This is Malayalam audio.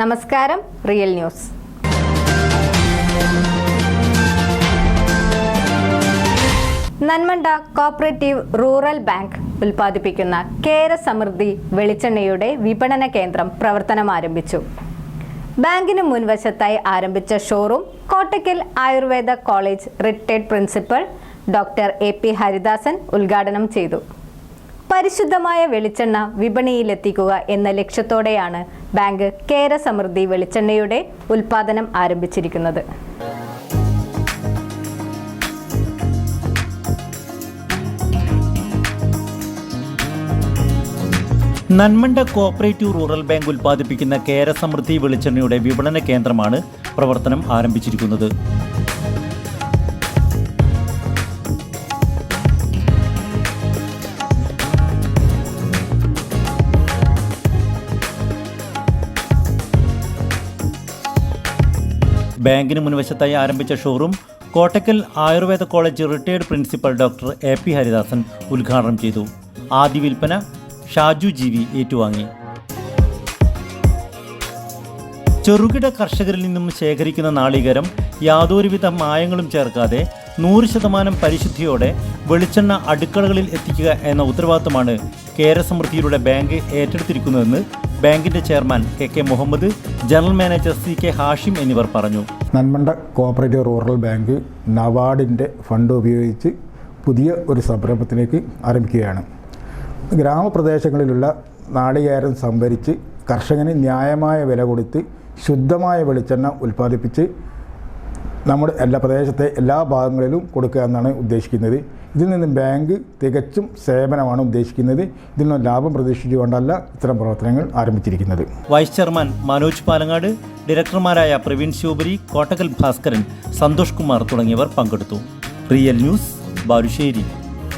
നമസ്കാരം real news. Nanmanda cooperative rural bank ഉൽപ്പാദിപ്പിക്കുന്ന കേര സമൃദ്ധി വെളിച്ചെണ്ണയുടെ വിപണന കേന്ദ്രം പ്രവർത്തനം ആരംഭിച്ചു. ബാങ്കിന് മുൻവശത്തായി ആരംഭിച്ച showroom Kottakkal Ayurveda college retired principal doctor A P Haridasan ഉദ്ഘാടനം ചെയ്തു. പരിശുദ്ധമായ വെളിച്ചെണ്ണ വിപണിയിലെത്തിക്കുക എന്ന ലക്ഷ്യത്തോടെയാണ് ബാങ്ക് കേര സമൃദ്ധി വെളിച്ചെണ്ണയുടെ ഉൽപ്പാദനം ആരംഭിച്ചിരിക്കുന്നത്. നന്മണ്ട കോപ്പറേറ്റീവ് റൂറൽ ബാങ്ക് ഉൽപ്പാദിപ്പിക്കുന്ന കേര സമൃദ്ധി വെളിച്ചെണ്ണയുടെ വിപണന കേന്ദ്രമാണ് പ്രവർത്തനം ആരംഭിച്ചിരിക്കുന്നത്. ബാങ്കിന് മുൻവശത്തായി ആരംഭിച്ച showroom Kottakkal Ayurveda college retired principal doctor A P Haridasan ഉദ്ഘാടനം ചെയ്തു. ആദ്യ വിൽപ്പന ഷാജു ജി വി ഏറ്റുവാങ്ങി. ചെറുകിട കർഷകരിൽ നിന്നും ശേഖരിക്കുന്ന നാളികരം യാതൊരുവിധ മായങ്ങളും ചേർക്കാതെ നൂറ് ശതമാനം പരിശുദ്ധിയോടെ വെളിച്ചെണ്ണ അടുക്കളകളിൽ എത്തിക്കുക എന്ന ഉത്തരവാദിത്തമാണ് കേരസമൃദ്ധിയിലൂടെ ബാങ്ക് ഏറ്റെടുത്തിരിക്കുന്നതെന്ന് ബാങ്കിന്റെ chairman K K Muhammad general manager C K Hashim എന്നിവർ പറഞ്ഞു. നന്മണ്ട കോപ്പറേറ്റീവ് റൂറൽ ബാങ്ക് നവാർഡിന്റെ ഫണ്ട് ഉപയോഗിച്ച് പുതിയ ഒരു സംരംഭത്തിലേക്ക് ആരംഭിക്കുകയാണ്. ഗ്രാമപ്രദേശങ്ങളിലുള്ള നാളികേരം സംഭരിച്ച് കർഷകന് ന്യായമായ വില കൊടുത്ത് ശുദ്ധമായ വെളിച്ചെണ്ണ ഉൽപ്പാദിപ്പിച്ച് നമ്മുടെ എല്ലാ പ്രദേശത്തെ എല്ലാ ഭാഗങ്ങളിലും കൊടുക്കുക എന്നാണ് ഉദ്ദേശിക്കുന്നത്. ഇതിൽ നിന്ന് ബാങ്ക് തികച്ചും സേവനമാണ് ഉദ്ദേശിക്കുന്നത്. ഇതിൽ നിന്ന് ലാഭം പ്രതീക്ഷിച്ചുകൊണ്ടല്ല ഇത്തരം പ്രവർത്തനങ്ങൾ ആരംഭിച്ചിരിക്കുന്നത്. വൈസ് ചെയർമാൻ മനോജ് പാലങ്ങാട് ഡയറക്ടർമാരായ പ്രവീൺ ശിവപുരി കോട്ടകൽ ഭാസ്കരൻ സന്തോഷ് കുമാർ തുടങ്ങിയവർ പങ്കെടുത്തു. Real news Balussery.